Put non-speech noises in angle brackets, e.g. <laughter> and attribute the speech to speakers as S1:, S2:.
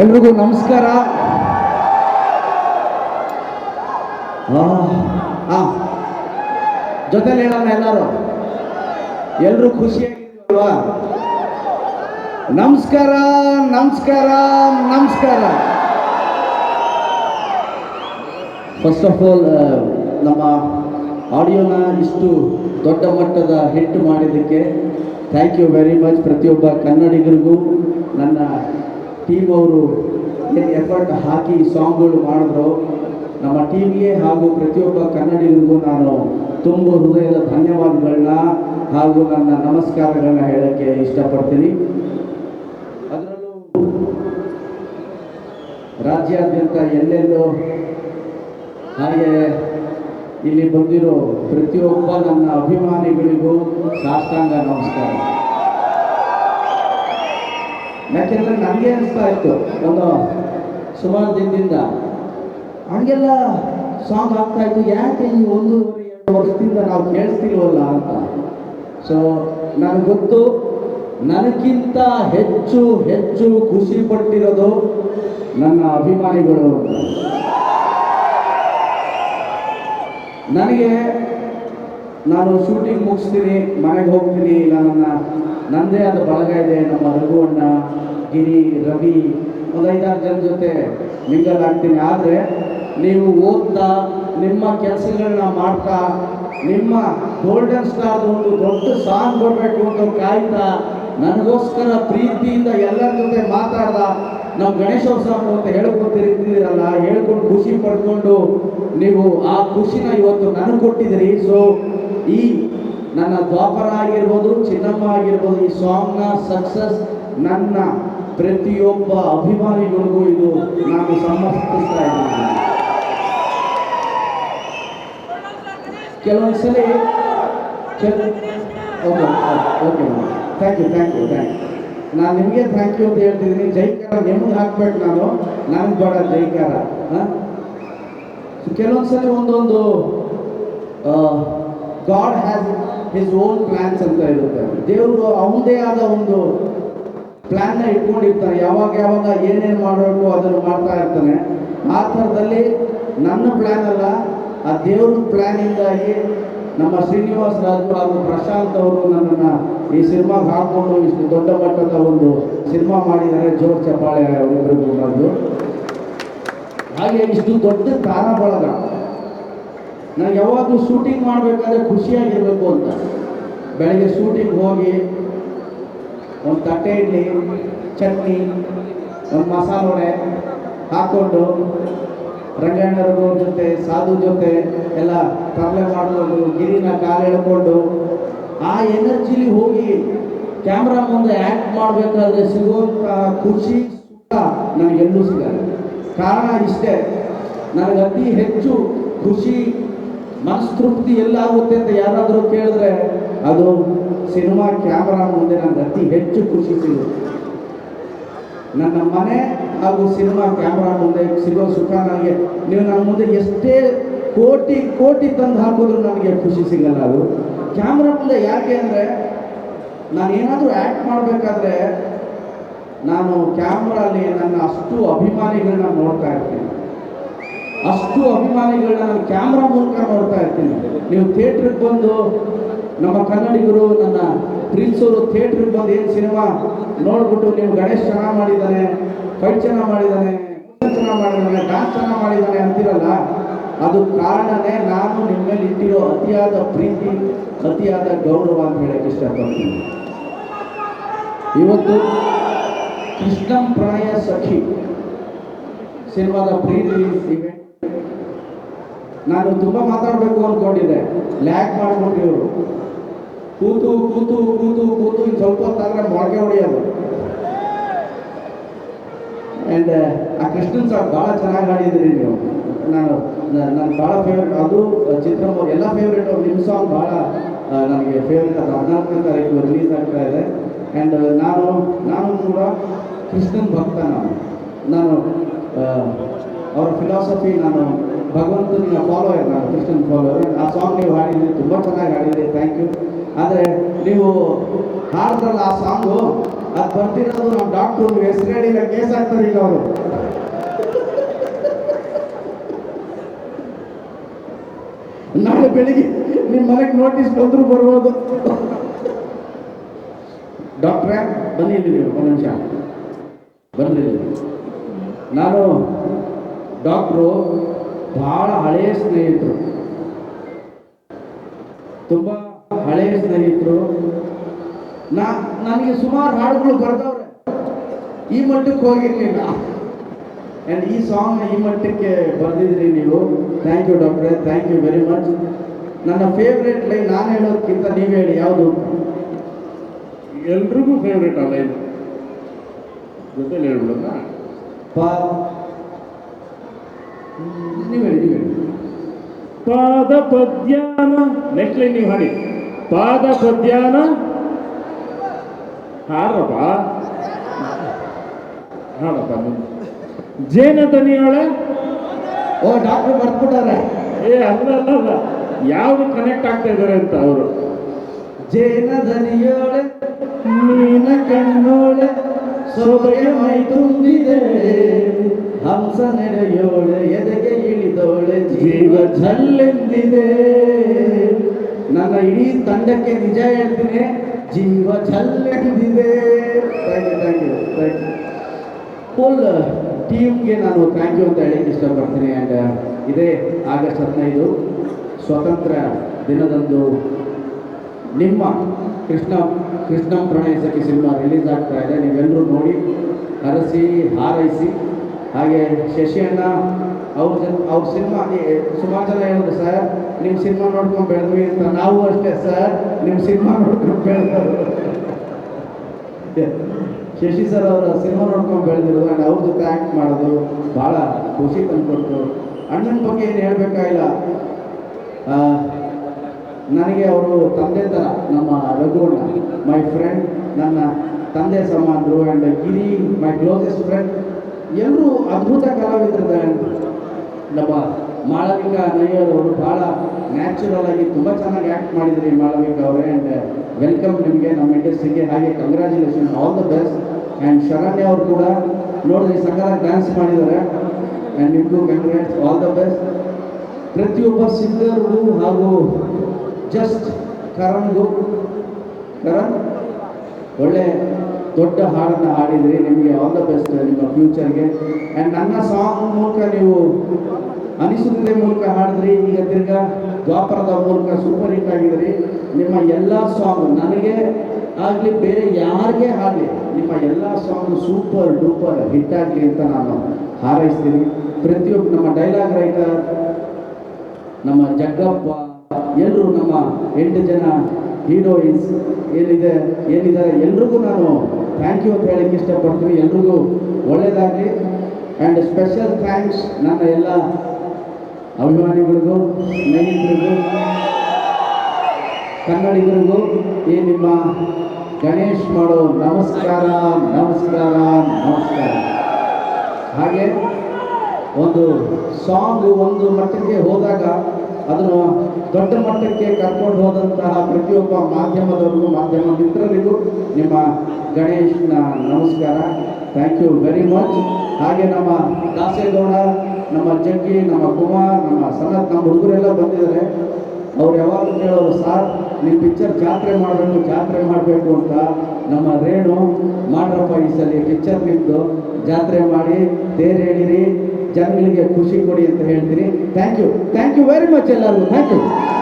S1: ಎಲ್ರಿಗೂ ನಮಸ್ಕಾರ. ಆ, ಜೊತೆಲಿ ಹೇಳೋಣ ಎಲ್ಲರೂ. ಎಲ್ಲರೂ ಖುಷಿಯಾಗಿದ್ದೀವಲ್ವಾ ನಮಸ್ಕಾರ ನಮಸ್ಕಾರ ನಮಸ್ಕಾರ. ಫಸ್ಟ್ ಆಫ್ ಆಲ್ ನಮ್ಮ ಆಡಿಯೋನ ಇಷ್ಟು ದೊಡ್ಡ ಮಟ್ಟದ ಹಿಟ್ ಮಾಡಿದ್ದಕ್ಕೆ ಥ್ಯಾಂಕ್ ಯು ವೆರಿ ಮಚ್ ಪ್ರತಿಯೊಬ್ಬ ಕನ್ನಡಿಗರಿಗೂ ನನ್ನ ಟೀಮ್ ಅವರು ಏನು ಎಫರ್ಟ್ ಹಾಕಿ ಸಾಂಗ್ಗಳು ಮಾಡಿದ್ರು, ನಮ್ಮ ಟೀಮ್ಗೆ ಹಾಗೂ ಪ್ರತಿಯೊಬ್ಬ ಕನ್ನಡಿಗರಿಗೂ ನಾನು ತುಂಬ ಹೃದಯದ ಧನ್ಯವಾದಗಳನ್ನ ಹಾಗೂ ನನ್ನ ನಮಸ್ಕಾರಗಳನ್ನ ಹೇಳೋಕ್ಕೆ ಇಷ್ಟಪಡ್ತೀನಿ. ಅದರಲ್ಲೂ ರಾಜ್ಯಾದ್ಯಂತ ಎಲ್ಲೆಲ್ಲೋ ಹಾಗೆ ಇಲ್ಲಿ ಬಂದಿರೋ ಪ್ರತಿಯೊಬ್ಬ ನನ್ನ ಅಭಿಮಾನಿಗಳಿಗೂ ಸಾಷ್ಟಾಂಗ ನಮಸ್ಕಾರ. ಯಾಕೆಂದ್ರೆ ನನಗೆ ಅನಿಸ್ತಾ ಇತ್ತು. ಒಂದು ಸುಮಾರು ದಿನದಿಂದ. ಹಂಗೆಲ್ಲ ಸಾಂಗ್ ಆಗ್ತಾ ಇತ್ತು. ಯಾಕೆ ಈ ಒಂದು ಎರಡು ವರ್ಷದಿಂದ ನಾವು ಕೇಳಿಸ್ತಿಲ್ವಲ್ಲ ಅಂತ. ಸೊ ನನಗೆ ಗೊತ್ತು, ನನಗಿಂತ ಹೆಚ್ಚು ಹೆಚ್ಚು ಖುಷಿ ಪಟ್ಟಿರೋದು ನನ್ನ ಅಭಿಮಾನಿಗಳು. ನನಗೆ ನಾನು ಶೂಟಿಂಗ್ ಮುಗಿಸ್ತೀನಿ, ಮನೆಗೆ ಹೋಗ್ತೀನಿ, ಇಲ್ಲ ನನ್ನ ನನ್ನದೇ ಆದ ಬಳಗ ಇದೆ, ನಮ್ಮ ರಘುವಣ್ಣ, ಗಿರಿ, ರವಿ ಒಂದು ಐದಾರು ಜನ ಜೊತೆ ಮಿಂಗಲ್ ಆಗ್ತೀನಿ. ಆದರೆ ನೀವು ಓದ್ತಾ, ನಿಮ್ಮ ಕೆಲಸಗಳನ್ನ ಮಾಡ್ತಾ, ನಿಮ್ಮ ಗೋಲ್ಡನ್ ಸ್ಟಾರ್ ಒಂದು ದೊಡ್ಡ ಸಾಂಗ್ ಬರಬೇಕು ಅಂತ ಕಾಯ್ತಾ, ನನಗೋಸ್ಕರ ಪ್ರೀತಿಯಿಂದ ಎಲ್ಲರ ಜೊತೆ ಮಾತಾಡ್ದ, ನಾವು ಗಣೇಶೋತ್ಸವ ಅಂತ ಹೇಳ್ಕೊತಿರ್ತಿದ್ದೀರಲ್ಲ ಹೇಳ್ಕೊಂಡು ಖುಷಿ ಪಡ್ಕೊಂಡು ನೀವು ಆ ಖುಷಿನ ಇವತ್ತು ನನಗೆ ಕೊಟ್ಟಿದ್ದೀರಿ. ಸೊ ಈ ನನ್ನ ದ್ವಾಪರ ಆಗಿರ್ಬೋದು, ಚಿನ್ನಮ್ಮ ಆಗಿರ್ಬೋದು, ಈ ಸಾಂಗ್ನ ಸಕ್ಸಸ್ ನನ್ನ ಪ್ರತಿಯೊಬ್ಬ ಅಭಿಮಾನಿಗಳಿಗೂ ಇದು ನಾನು ಸಮರ್ಪಿಸ್ತಾ ಇದ್ದೀನಿ. ಕೆಲವೊಂದ್ಸಲಿ ಕೆಲ okay okay thank you thank you thank you ನಾನು ನಿಮಗೆ ಥ್ಯಾಂಕ್ ಯು ಅಂತ ಹೇಳ್ತಿದ್ದೀನಿ. ಜೈಕಾರ ನಿಮಗೆ ಹಾಕ್ಬೇಕು ನಾನು. ನನಗೆ ಬೇಡ ಜೈಕಾರ, ಹಾಂ? ಕೆಲವೊಂದ್ಸಲಿ ಒಂದೊಂದು God has his own plans ಅಂತ ಇರುತ್ತೆ. ದೇವರು ಅವನದೇ ಆದ ಒಂದು ಪ್ಲ್ಯಾನ್ನ ಇಟ್ಕೊಂಡಿರ್ತಾನೆ ಯಾವಾಗ ಯಾವಾಗ ಏನೇನು ಮಾಡಬೇಕು ಅದನ್ನು ಮಾಡ್ತಾ ಇರ್ತಾನೆ. ಆ ಥರದಲ್ಲಿ ನನ್ನ ಪ್ಲ್ಯಾನ್ ಅಲ್ಲ, ಆ ದೇವ್ರ ಪ್ಲ್ಯಾನಿಂದಾಗಿ ನಮ್ಮ ಶ್ರೀನಿವಾಸ್ ರಾಜು ಹಾಗೂ ಪ್ರಶಾಂತ್ ಅವರು ನನ್ನನ್ನು ಈ ಸಿನಿಮಾಗೆ ಹಾಕೊಂಡು ಇಷ್ಟು ದೊಡ್ಡ ಮಟ್ಟದ ಒಂದು ಸಿನಿಮಾ ಮಾಡಿದ್ದಾರೆ. ಜೋರ್ ಚಪ್ಪಾಳೆ ಅವರಿಬ್ಬರಿಗೂ ಹಾಗೆ ಇಷ್ಟು ದೊಡ್ಡ ತಾರಾ ಬಳಗ ನಾನು ಯಾವಾಗಲೂ ಶೂಟಿಂಗ್ ಮಾಡಬೇಕಾದ್ರೆ ಖುಷಿಯಾಗಿರಬೇಕು ಅಂತ. ಬೆಳಗ್ಗೆ ಶೂಟಿಂಗ್ ಹೋಗಿ ಒಂದು ತಟ್ಟೆ ಇಡ್ಲಿ, ಚಟ್ನಿ, ಒಂದು ಮಸಾಲೆ ವಡೆ ಹಾಕ್ಕೊಂಡು ರಂಗಣ್ಣವ್ರ ಜೊತೆ, ಸಾಧು ಜೊತೆ ಎಲ್ಲ ತರಲೆ ಮಾಡಿಕೊಂಡು ಗಿರಿನ ಕಾಲು ಎಳ್ಕೊಂಡು ಆ ಎನರ್ಜಿಲಿ ಹೋಗಿ ಕ್ಯಾಮ್ರಾ ಮುಂದೆ ಆ್ಯಕ್ಟ್ ಮಾಡಬೇಕಾದ್ರೆ ಸಿಗುವಂಥ ಖುಷಿ, ಸುಖ ನನಗೆಲ್ಲೂ ಸಿಗಲ್ಲ ಕಾರಣ ಇಷ್ಟೇ. ನನಗೆ ಅತಿ ಹೆಚ್ಚು ಖುಷಿ ಮನಸ್ತೃಪ್ತಿ ಎಲ್ಲಾಗುತ್ತೆ ಅಂತ ಯಾರಾದರೂ ಕೇಳಿದ್ರೆ ಅದು ಸಿನಿಮಾ ಕ್ಯಾಮ್ರಾ ಮುಂದೆ ನನಗೆ ಅತಿ ಹೆಚ್ಚು ಖುಷಿ ಸಿಗುತ್ತೆ. ನನ್ನ ಮನೆ ಹಾಗೂ ಸಿನಿಮಾ ಕ್ಯಾಮ್ರಾ ಮುಂದೆ ಸಿಗೋ ಸುಖ ನನಗೆ. ನೀವು ನನ್ನ ಮುಂದೆ ಎಷ್ಟೇ ಕೋಟಿ ಕೋಟಿ ತಂದು ಹಾಕಿದ್ರು ನನಗೆ ಖುಷಿ ಸಿಗಲ್ಲ ಅದು. ಕ್ಯಾಮ್ರಾ ಮುಂದೆ ಯಾಕೆ ಅಂದರೆ, ನಾನು ಏನಾದರೂ ಆ್ಯಕ್ಟ್ ಮಾಡಬೇಕಾದ್ರೆ ನಾನು ಕ್ಯಾಮ್ರಲ್ಲಿ ನನ್ನ ಅಷ್ಟು ಅಭಿಮಾನಿಗಳನ್ನ ನೋಡ್ತಾ ಇರ್ತೀನಿ. ಅಷ್ಟು ಅಭಿಮಾನಿಗಳನ್ನ ನಾನು ಕ್ಯಾಮ್ರಾ ಮೂಲಕ ನೋಡ್ತಾ ಇರ್ತೀನಿ. ನೀವು ಥಿಯೇಟ್ರಿಗೆ ಬಂದು ನಮ್ಮ ಕನ್ನಡಿಗರು, ನನ್ನ ಪ್ರಿನ್ಸ್ ಅವರು ಥಿಯೇಟ್ರಿಗೆ ಬಂದು ಏನು ಸಿನಿಮಾ ನೋಡ್ಬಿಟ್ಟು ನೀವು ಗಣೇಶ್ ಚೆನ್ನಾಗಿ ಮಾಡಿದ್ದಾನೆ ಫೈಟ್ ಚೆನ್ನಾಗಿ ಮಾಡಿದ್ದಾನೆ ಚೆನ್ನಾಗಿ ಮಾಡಿದ್ದಾನೆ ಡಾನ್ಸ್ ಚೆನ್ನಾಗಿ ಮಾಡಿದ್ದಾನೆ ಅಂತಿರಲ್ಲ, ಅದು ಕಾರಣನೇ ನಾನು ನಿಮ್ಮ ಮೇಲೆ ಇಟ್ಟಿರೋ ಅತಿಯಾದ ಪ್ರೀತಿ, ಅತಿಯಾದ ಗೌರವ ಅಂತ ಹೇಳಕ್ಕೆ ಇಷ್ಟಪಡ್ತೀನಿ. ಇವತ್ತು ಕೃಷ್ಣಂ ಪ್ರಾಯ ಸಖಿ ಸಿನಿಮಾದ ಪ್ರೀತಿ ಇವೆಂಟ್ ನಾನು ತುಂಬ ಮಾತಾಡಬೇಕು ಅಂದ್ಕೊಂಡಿದ್ದೆ ಲ್ಯಾಕ್ ಮಾಡ್ಬಿಟ್ರಿ ಇವರು. ಕೂತು ಕೂತು ಕೂತು ಕೂತು ಇನ್ನು ಸ್ವಲ್ಪ ಹೊತ್ತಾದ್ರೆ ಮೊಳಕೆ ಹೊಡೆಯೋದು. ಆ್ಯಂಡ್ ಆ ಕೃಷ್ಣನ್ ಸಾಂಗ್ ಭಾಳ ಚೆನ್ನಾಗಿ ಹಾಡಿದ್ರಿ ನೀವು. ನಾನು ನನ್ನ ಭಾಳ ಫೇವ್ರೇಟ್ ಅದು ಚಿತ್ರಮ್ಮ ಎಲ್ಲ ಫೇವ್ರೇಟ್ ನಿಮ್ಮ ಸಾಂಗ್ ಭಾಳ ನನಗೆ ಫೇವ್ರೇಟ್ ಅದು ಹದಿನಾಲ್ಕನೇ ತಾರೀಕು ರಿಲೀಸ್ ಆಗ್ತಾ ಇದೆ. ಆ್ಯಂಡ್ ನಾನು ನಾನು ಕೂಡ ಕೃಷ್ಣನ್ ಭಕ್ತ ನಾನು. ನಾನು ಅವರ ಫಿಲಾಸಫಿ ನಾನು ಭಗವಂತನ ಫಾಲೋಯರ್ ನಾನು ಕೃಷ್ಣನ್ ಫಾಲೋಯರ್ ಆ ಸಾಂಗ್ ನೀವು ಹಾಡಿದ್ರಿ ತುಂಬ ಚೆನ್ನಾಗಿ ಹಾಡಿದ್ರಿ ಥ್ಯಾಂಕ್ ಯು ಆದರೆ ನೀವು ಹಾಡಿದ್ರಲ್ಲ ಆ ಸಾಂಗು ಅದು ಬರ್ತಿರೋದು ನಮ್ಮ ಡಾಕ್ಟ್ರು ಹೆಸರು ಹೇಳಿಲ್ಲ ಕೇಸ್ ಆಗ್ತಾರೆ ಈಗ ಅವರು. ನಾಳೆ ಬೆಳಿಗ್ಗೆ ನಿಮ್ಮ ಮನೆಗೆ ನೋಟಿಸ್ ಬಂದ್ರು ಬರ್ಬೋದು. ಡಾಕ್ಟ್ರೇ ಬನ್ನಿ ನೀವು, ಒಂದು ನಿಮಿಷ. ಬನ್ನಿ. ನಾನು ಡಾಕ್ಟ್ರು ಬಹಳ ಹಳೆಯ ಸ್ನೇಹಿತರು. ತುಂಬ ಹಳೆಯ ಸ್ನೇಹಿತರು. ನಾ ನನಗೆ ಸುಮಾರು ಹಾಡುಗಳು ಬರೆದವ್ರೆ. ಈ ಮಟ್ಟಕ್ಕೆ ಹೋಗಿರ್ಲಿಲ್ಲ. ಆ್ಯಂಡ್ ಈ ಸಾಂಗ್ ಈ ಮಟ್ಟಕ್ಕೆ ಬರೆದಿದ್ರಿ ನೀವು. ಥ್ಯಾಂಕ್ ಯು ಡಾಕ್ಟ್ರೆ ಥ್ಯಾಂಕ್ ಯು ವೆರಿ ಮಚ್ ನನ್ನ ಫೇವ್ರೆಟ್ ಲೈನ್ ನಾನು ಹೇಳೋದಕ್ಕಿಂತ ನೀವು ಹೇಳಿ ಯಾವುದು?
S2: ಎಲ್ರಿಗೂ ಫೇವ್ರೇಟ್ ಆ ಲೈನ್ ಜೊತೆ ಹೇಳ್ಬಿಡೋಣ
S1: ನೀವು ಹೇಳಿ ನೀವು. ಹೇಳಿ
S2: ಪಾದ ಪದ್ಯಾನ ನೆಕ್ಸ್ಟ್ ಲೈನ್ ನೀವು ಹಾಡಿ. ಪಾದ ಪದ್ಯಾನ ಹಾರಪ್ಪ ಹಾಡಪ್ಪ. ಜೇನ ದನಿಯೊಳ
S1: ಓ ಡಾಕ್ಟರ್ ಬರ್ತ್ಬಿಟ್ಟಾರೆ
S2: ಏ ಅಲ್ಲ ಅಲ್ಲ ಅಲ್ಲ. ಯಾವ್ದು ಕನೆಕ್ಟ್ ಆಗ್ತಾ ಇದಾರೆ ಅಂತ ಅವರು?
S1: ಜೇನ ಧನಿಯೋಳೆ ಮೀನ ಕಣ್ಣೋಳೆ ಸೊಬಗೆ ಮೈ ತುಂಬಿದೆ. ಹಂಸ ನಡೆಯೋಳೆ ಎದೆಗೆ ಇಳಿದೋಳೆ ಜೀವ ಝಲ್ಲೆಂದಿದೆ. ನನ್ನ ಇಡೀ ತಂಡಕ್ಕೆ ನಿಜ ಹೇಳ್ತೀನಿ, ಜೀವ ಝಲ್ಲೆಂದಿದೆ. ಫುಲ್ ಟೀಮ್ಗೆ ನಾನು ಥ್ಯಾಂಕ್ ಯು ಅಂತ ಹೇಳಕ್ಕೆ ಇಷ್ಟಪಡ್ತೀನಿ. ಆ್ಯಂಡ್ ಇದೇ ಆಗಸ್ಟ್ ಹದಿನೈದು ಸ್ವತಂತ್ರ ದಿನದಂದು ನಿಮ್ಮ ಕೃಷ್ಣ ಕೃಷ್ಣ ಪ್ರಣಯ ಸಿನಿಮಾ ರಿಲೀಸ್ ಆಗ್ತಾ ಇದೆ. ನೀವೆಲ್ಲರೂ ನೋಡಿ ಹರಸಿ ಹಾರೈಸಿ. ಹಾಗೆ ಶಶಿ ಅಣ್ಣ ಅವ್ರ ಜನ, ಅವ್ರ ಸಿನಿಮಾ ಸುಮಾರು ಜನ ಹೇಳಿದ್ರು ಸರ್ ನಿಮ್ಮ ಸಿನಿಮಾ ನೋಡ್ಕೊಂಡು ಬೆಳೆದ್ವಿ ಅಂತ ನಾವು ಅಷ್ಟೇ, ಸರ್ ನಿಮ್ಮ ಸಿನಿಮಾ ನೋಡ್ಕೊಂಡು ಬೆಳೆದ್ರು <laughs> ಶಶಿ ಸರ್ ಅವರ ಸಿನಿಮಾ ನೋಡ್ಕೊಂಡು ಬೆಳೆದಿರೋದು ಆ್ಯಂಡ್ ಅವ್ರ ಜೊತೆ ಆ್ಯಕ್ಟ್ ಮಾಡೋದು ಭಾಳ ಖುಷಿ ತಂದುಕೊಡ್ತು ಅಣ್ಣನ ಬಗ್ಗೆ ಏನು ಹೇಳಬೇಕಾಗಿಲ್ಲ ನನಗೆ ಅವರು ತಂದೆ ಥರ ನಮ್ಮ ರಘುವಣ್ಣ ಮೈ ಫ್ರೆಂಡ್ ನನ್ನ ತಂದೆ ಸಮಾನರು and Giri my closest friend ಎಲ್ಲರೂ ಅದ್ಭುತ ಕಲಾವಿದರಿದ್ದಾರೆ ನಮ್ಮ ಮಾಳವಿಕಾ ನಯ್ಯರ್ ಅವರು ಭಾಳ ನ್ಯಾಚುರಲ್ ಆಗಿ ತುಂಬ ಚೆನ್ನಾಗಿ ಆ್ಯಕ್ಟ್ ಮಾಡಿದ್ರಿ ಮಾಳವಿಕಾ ಅವರೇ ಆ್ಯಂಡ್ ವೆಲ್ಕಮ್ ನಿಮಗೆ, ನಮ್ಮ ಇಂಡಸ್ಟ್ರಿಗೆ ಹಾಗೆ congratulation all the best and Sharanya ಅವರು ಕೂಡ ನೋಡಿದ್ರಿ ಸಕಲ ಡ್ಯಾನ್ಸ್ ಮಾಡಿದ್ದಾರೆ. ಆ್ಯಂಡ್ ನಿಮಗೂ ಕಂಗ್ರ್ಯಾಟ್ಸ್ ಆಲ್ ದ ಬೆಸ್ಟ್ ಪ್ರತಿಯೊಬ್ಬ ಸಿಂಗರ್ಗೂ ಹಾಗೂ ಜಸ್ಟ್ ಕರಣ್ಗೂ ಕರಣ್, ಒಳ್ಳೆ ದೊಡ್ಡ ಹಾಡನ್ನು ಹಾಡಿದ್ರಿ. ನಿಮಗೆ ಆಲ್ ದ ಬೆಸ್ಟ್ ನಿಮ್ಮ ಫ್ಯೂಚರ್ಗೆ ಆ್ಯಂಡ್ ನನ್ನ ಸಾಂಗ್ ಮೂಲಕ ನೀವು ಅನಿಸುತ್ತದೆ ಮೂಲಕ ಹಾಡಿದ್ರಿ. ಈಗ ತಿರ್ಗಾ ದ್ವಾಪರದ ಮೂಲಕ ಸೂಪರ್ ಹಿಟ್ ಆಗಿದ್ರಿ. ನಿಮ್ಮ ಎಲ್ಲ ಸಾಂಗ್ ನನಗೆ ಆಗಲಿ ಬೇರೆ ಯಾರಿಗೆ ಹಾಡಲಿ, ನಿಮ್ಮ ಎಲ್ಲ ಸಾಂಗ್ ಸೂಪರ್ ಡೂಪರ್ ಹಿಟ್ ಆಗಲಿ ಅಂತ ನಾನು ಹಾರೈಸ್ತೀನಿ. ಪ್ರತಿಯೊಬ್ಬ ನಮ್ಮ ಡೈಲಾಗ್ ರೈಟರ್ ನಮ್ಮ ಜಗ್ಗಪ್ಪ ಎಲ್ಲರೂ ನಮ್ಮ ಎಂಟು ಜನ ಹೀರೋಯಿನ್ಸ್ ಏನಿದೆ, ಏನಿದ್ದಾರೆ ಎಲ್ರಿಗೂ ನಾನು ಥ್ಯಾಂಕ್ ಯು ಅಂತ ಹೇಳಕ್ಕೆ ಇಷ್ಟಪಡ್ತೀವಿ ಎಲ್ರಿಗೂ ಒಳ್ಳೆಯದಾಗಲಿ ಆ್ಯಂಡ್ ಸ್ಪೆಷಲ್ ಥ್ಯಾಂಕ್ಸ್ ನನ್ನ ಎಲ್ಲ ಅಭಿಮಾನಿಗಳಿಗೂ, ಸ್ನೇಹಿತರಿಗೂ, ಕನ್ನಡಿಗರಿಗೂ ಈ ನಿಮ್ಮ ಗಣೇಶ್ ಮಾಡೋ ನಮಸ್ಕಾರ ನಮಸ್ಕಾರ ನಮಸ್ಕಾರ. ಹಾಗೆ ಒಂದು ಸಾಂಗ್ ಒಂದು ಮಟ್ಟಕ್ಕೆ ಹೋದಾಗ ಅದನ್ನು ದೊಡ್ಡ ಮಟ್ಟಕ್ಕೆ ಕರ್ಕೊಂಡು ಹೋದಂತಹ ಪ್ರತಿಯೊಬ್ಬ ಮಾಧ್ಯಮದವರಿಗೂ, ಮಾಧ್ಯಮ ಮಿತ್ರರಿಗೂ ನಿಮ್ಮ ಗಣೇಶನ ನಮಸ್ಕಾರ. ಥ್ಯಾಂಕ್ ಯು ವೆರಿ ಮಚ್ ಹಾಗೆ ನಮ್ಮ ದಾಸೇಗೌಡ, ನಮ್ಮ ಜಗ್ಗಿ, ನಮ್ಮ ಕುಮಾರ್, ನಮ್ಮ ಸನತ್, ನಮ್ಮ ಹುಡುಗರೆಲ್ಲ ಬಂದಿದ್ದಾರೆ. ಅವ್ರು ಯಾವಾಗಲೂ ಕೇಳೋರು, ಸಾರ್ ನೀವು ಪಿಕ್ಚರ್ ಜಾತ್ರೆ ಮಾಡಬೇಕು ಜಾತ್ರೆ ಮಾಡಬೇಕು ಅಂತ ನಮ್ಮ ರೇಣು, ಮಾಡ್ರಪ್ಪ ಈ ಸಲ ಪಿಕ್ಚರ್ ನಿಂತು ಜಾತ್ರೆ ಮಾಡಿ, ತೇರು ಹೇಳಿರಿ ಜನಗಳಿಗೆ ಖುಷಿ ಕೊಡಿ ಅಂತ ಹೇಳ್ತೀನಿ. Thank you thank you very much ಎಲ್ಲರಿಗೂ. Thank you